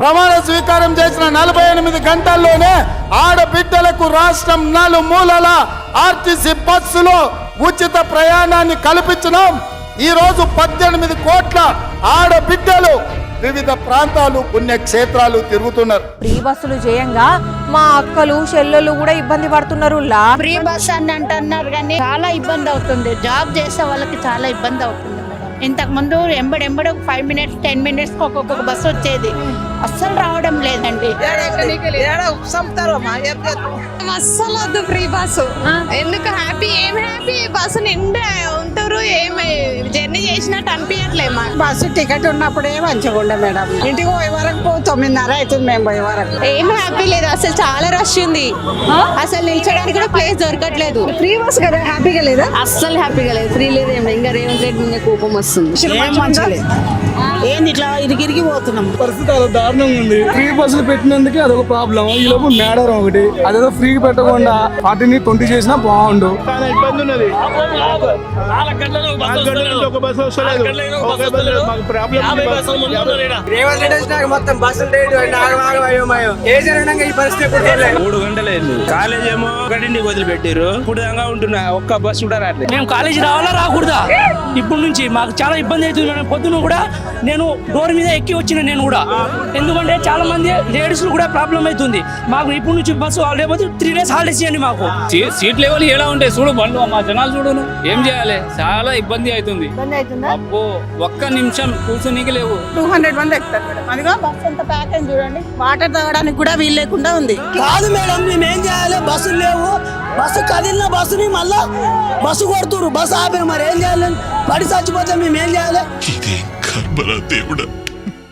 ప్రమాణ స్వీకారం చేసిన నలభై ఎనిమిది గంటల్లోనే ఆడబిడ్డలకు రాష్ట్రం నలుమూలల ఆర్టీసీ బస్సులో ఉచిత ప్రయాణాన్ని కల్పించినాం. ఈ రోజు పద్దెనిమిది కోట్ల ఆడబిడ్డలు వివిధ ప్రాంతాలు పుణ్యక్షేత్రాలు తిరుగుతున్నారు. ఫ్రీ బస్సులు చేయంగా మా అక్కలు చెల్లెలు కూడా ఇబ్బంది పడుతున్నారు. లా ఫ్రీ బస్ అని అంటున్నారు కానీ చాలా ఇబ్బంది అవుతుంది. జాబ్ చేసే వాళ్ళకి చాలా ఇబ్బంది అవుతుంది. మేడం ఇంతకు ముందు ఎంబడెంబడి ఒక ఫైవ్ మినిట్స్ టెన్ మినిట్స్ ఒక్కొక్క బస్ వచ్చేది. అస్సలు రావడం లేదండి. అస్సలు వద్దు ఫ్రీ బస్సు ఎందుకు హ్యాపీ ఏం హ్యాపీ బస్సు నిండా ఉంటారు ఏమి జర్నీ చేసినట్టు మాకు బస్సు టికెట్ ఉన్నప్పుడే మంచిగా ఉండే మేడం. ఇంటికి పోయే వరకు పో తొమ్మిదిన్నర అవుతుంది మేము పోయే వరకు. ఏం హ్యాపీ లేదు. అసలు చాలా రష్ ఉంది. అసలు నిల్చోడానికి కూడా ప్లేస్ దొరకట్లేదు. ఫ్రీ బస్ కదా? హ్యాపీగా లేదా? అస్సలు హ్యాపీగా లేదు. ఫ్రీ లేదు ఏం. ఇంకా రేవంత్ రెడ్డి మీద కోపం వస్తుంది. ఏంది ఇట్లా ఇరిగిరిగి పోతున్నాం? పరిస్థితి చాలా దారుణంగా ఉంది. ఫ్రీ బస్సులు పెట్టినందుకే అదొక ప్రాబ్లం ఈ లోపు మేడారం ఒకటి. అదేదో ఫ్రీ పెట్టకుండా వాటిని ట్వంటీ చేసినా బాగుండు. చాలా ఇబ్బంది ఉన్నది. నాలుగు గంటల నుంచి ఒక బస్సు వస్తలేదు. రేవంత్ రెడ్డి వచ్చినాక మొత్తం బస్సులు రేటు ఆగమాగమయ్యో ఏ జరగడంగా ఈ పరిస్థితి ఎప్పుడు చూడలేదు. మూడు గంటలైంది. కాలేజ్ ఏమో ఒకటింటికి వదిలిపెట్టారు ఇప్పుడు దాకా ఉంటున్నా ఒక్క బస్సు కూడా రావట్లేదు. మేము కాలేజీ రావాలా రాకూడదా? ఇప్పుడు నుంచి మాకు చాలా ఇబ్బంది అవుతుంది మేడం. పొద్దున కూడా నేను డోర్ మీద ఎక్కి వచ్చిన నేను కూడా. ఎందుకంటే చాలా మంది లేడీస్ కూడా ప్రాబ్లం అవుతుంది. మాకు ఇప్పుడు నుంచి బస్సు లేకపోతే త్రీ డేస్ హాలిడేస్ ఇవ్వండి మాకు. సీట్ లెవెల్ ఎలా ఉంటాయి చూడు బండ్లు మా జనాలు చూడును. ఏం చేయాలి? చాలా ఇబ్బంది అవుతుంది? అబ్బో. ఒక్క నిమిషం కూర్చోనీకి లేవు టూ హండ్రెడ్ మంది ఎక్కుతారు మేడం. అదిగో బస్ ఎంత ప్యాక్ అయింది చూడండి. వాటర్ తాగడానికి కూడా వీలు లేకుండా ఉంది. కాదు మేడం మేము ఏం చేయాలి? బస్సులు లేవు. బస్సు కదిలిన బస్సుని మళ్ళా బస్సు కొడుతురు. బస్సు ఆపే మరి ఏం చేయాలి? పడి చచ్చిపోతే మేము ఏం చేయాలి దేవుడా?